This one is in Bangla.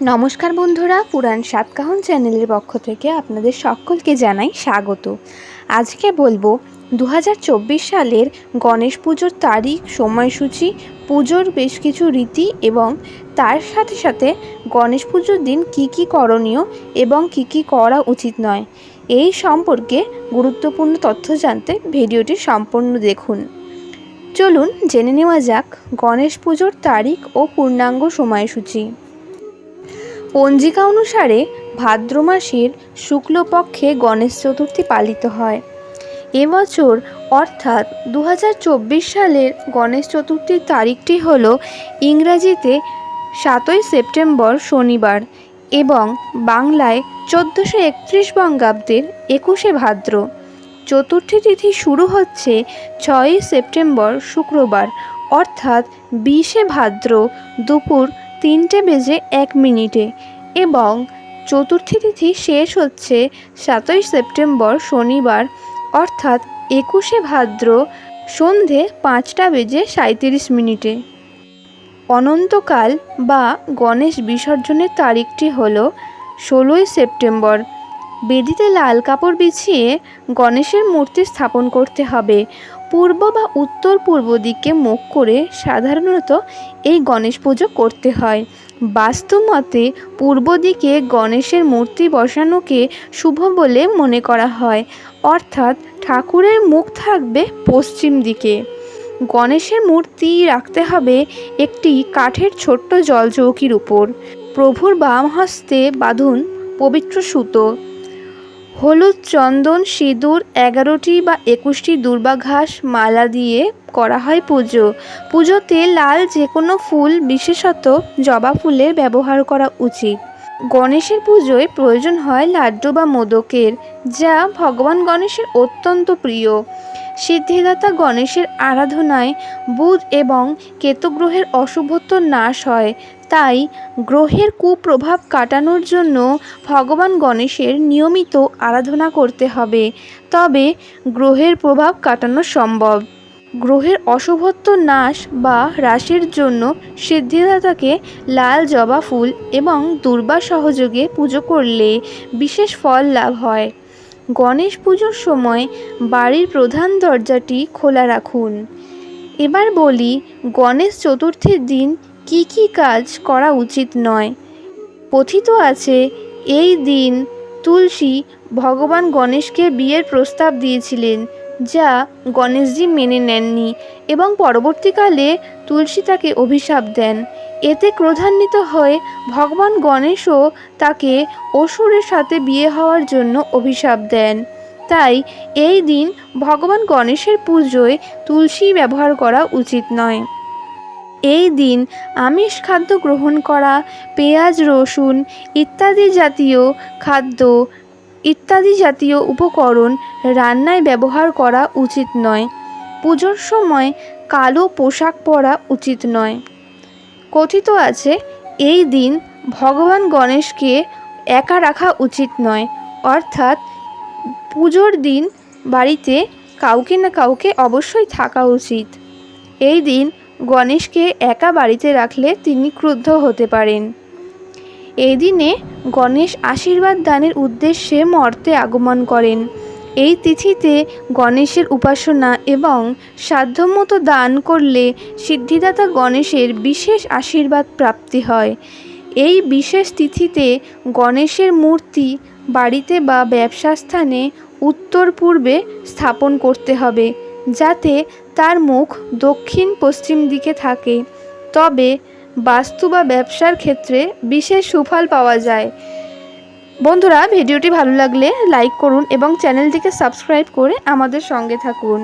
নমস্কার বন্ধুরা, পুরাণ সাতকাহন চ্যানেলের পক্ষ থেকে আপনাদের সকলকে জানাই স্বাগত। আজকে বলব দু হাজার চব্বিশ সালের গণেশ পুজোর তারিখ, সময়সূচি, পুজোর বেশ কিছু রীতি এবং তার সাথে সাথে গণেশ পুজোর দিন কি কি করণীয় এবং কি কি করা উচিত নয়, এই সম্পর্কে গুরুত্বপূর্ণ তথ্য জানতে ভিডিওটি সম্পূর্ণ দেখুন। চলুন জেনে নেওয়া যাক গণেশ পুজোর তারিখ ও পূর্ণাঙ্গ সময়সূচি। পঞ্জিকা অনুসারে ভাদ্র মাসের শুক্লপক্ষে গণেশ চতুর্থী পালিত হয়। এবছর অর্থাৎ দু হাজার চব্বিশ সালের গণেশ চতুর্থীর তারিখটি হল ইংরাজিতে সাতই সেপ্টেম্বর শনিবার এবং বাংলায় চোদ্দোশো একত্রিশ বঙ্গাব্দের একুশে ভাদ্র। চতুর্থী তিথি শুরু হচ্ছে ছয়ই সেপ্টেম্বর শুক্রবার, অর্থাৎ বিশে ভাদ্র দুপুর তিনটে বেজে এক মিনিটে এবং চতুর্থী তিথি শেষ হচ্ছে সাতই সেপ্টেম্বর শনিবার, অর্থাৎ একুশে ভাদ্র সন্ধে পাঁচটা বেজে সাঁত্রিশ মিনিটে। অনন্তকাল বা গণেশ বিসর্জনের তারিখটি হল ষোলোই সেপ্টেম্বর। বেদিতে লাল কাপড় বিছিয়ে গণেশের মূর্তি স্থাপন করতে হবে। পূর্ব বা উত্তর পূর্ব দিকে মুখ করে সাধারণত এই গণেশ পুজো করতে হয়। বাস্তুমতে পূর্ব দিকে গণেশের মূর্তি বসানোকে শুভ বলে মনে করা হয়। অর্থাৎ ঠাকুরের মুখ থাকবে পশ্চিম দিকে। গণেশের মূর্তি রাখতে হবে একটি কাঠের ছোট্ট জলচৌকির উপর। প্রভুর বাম হস্তে বাঁধুন পবিত্র সুতো। হলুদ চন্দন সিঁদুর এগারোটি বা একুশটি দুর্বাঘাস মালা দিয়ে করা হয় পুজো। পুজোতে লাল যে কোনো ফুল, বিশেষত জবা ফুলের ব্যবহার করা উচিত। গণেশের পুজোয় প্রয়োজন হয় লাড্ডু বা মোদকের, যা ভগবান গণেশের অত্যন্ত প্রিয়। সিদ্ধিদাতা গণেশের আরাধনায় বুধ এবং কেতুগ্রহের অশুভত্ব নাশ হয়। তাই গ্রহের কুপ্রভাব কাটানোর জন্য ভগবান গণেশের নিয়মিত আরাধনা করতে হবে। তবে গ্রহের প্রভাব কাটানো সম্ভব। গ্রহের অশুভত্ব নাশ বা হ্রাসের জন্য সিদ্ধিদাতাকে লাল জবা ফুল এবং দুর্বা সহযোগে পুজো করলে বিশেষ ফল লাভ হয়। গণেশ পুজোর সময় বাড়ির প্রধান দরজাটি খোলা রাখুন। এবার বলি, গণেশ চতুর্থীর দিন কি কি কাজ করা উচিত নয়। কথিত আছে, এই দিন তুলসী ভগবান গণেশকে বিয়ের প্রস্তাব দিয়েছিলেন, যা গণেশজি মেনে নেননি এবং পরবর্তীকালে তুলসী তাকে অভিশাপ দেন। এতে ক্রোধান্বিত হয়ে ভগবান গণেশও তাকে অসুরের সাথে বিয়ে হওয়ার জন্য অভিশাপ দেন। তাই এই দিন ভগবান গণেশের পুজোয় তুলসী ব্যবহার করা উচিত নয়। এই দিন আমিষ খাদ্য গ্রহণ করা, পেঁয়াজ, রসুন ইত্যাদি জাতীয় খাদ্য, ইত্যাদি জাতীয় উপকরণ রান্নায় ব্যবহার করা উচিত নয়। পুজোর সময় কালো পোশাক পরা উচিত নয়। কথিত আছে, এই দিন ভগবান গণেশকে একা রাখা উচিত নয়। অর্থাৎ পুজোর দিন বাড়িতে কাউকে না কাউকে অবশ্যই থাকা উচিত। এই দিন গণেশকে একা বাড়িতে রাখলে তিনি ক্রুদ্ধ হতে পারেন। এই দিনে গণেশ আশীর্বাদ দানের উদ্দেশ্যে মর্তে আগমন করেন। এই তিথিতে গণেশের উপাসনা এবং সাধ্যমতো দান করলে সিদ্ধিদাতা গণেশের বিশেষ আশীর্বাদ প্রাপ্তি হয়। এই বিশেষ তিথিতে গণেশের মূর্তি বাড়িতে বা ব্যবসা স্থানে উত্তর পূর্বে স্থাপন করতে হবে, যাতে তার মুখ দক্ষিণ পশ্চিম দিকে থাকে। তবে বাস্তু বা ব্যবসার ক্ষেত্রে বিশেষ সুফল পাওয়া যায়। বন্ধুরা ভিডিওটি ভালো লাগলে লাইক করুন এবং চ্যানেলটিকে সাবস্ক্রাইব করে আমাদের সঙ্গে থাকুন।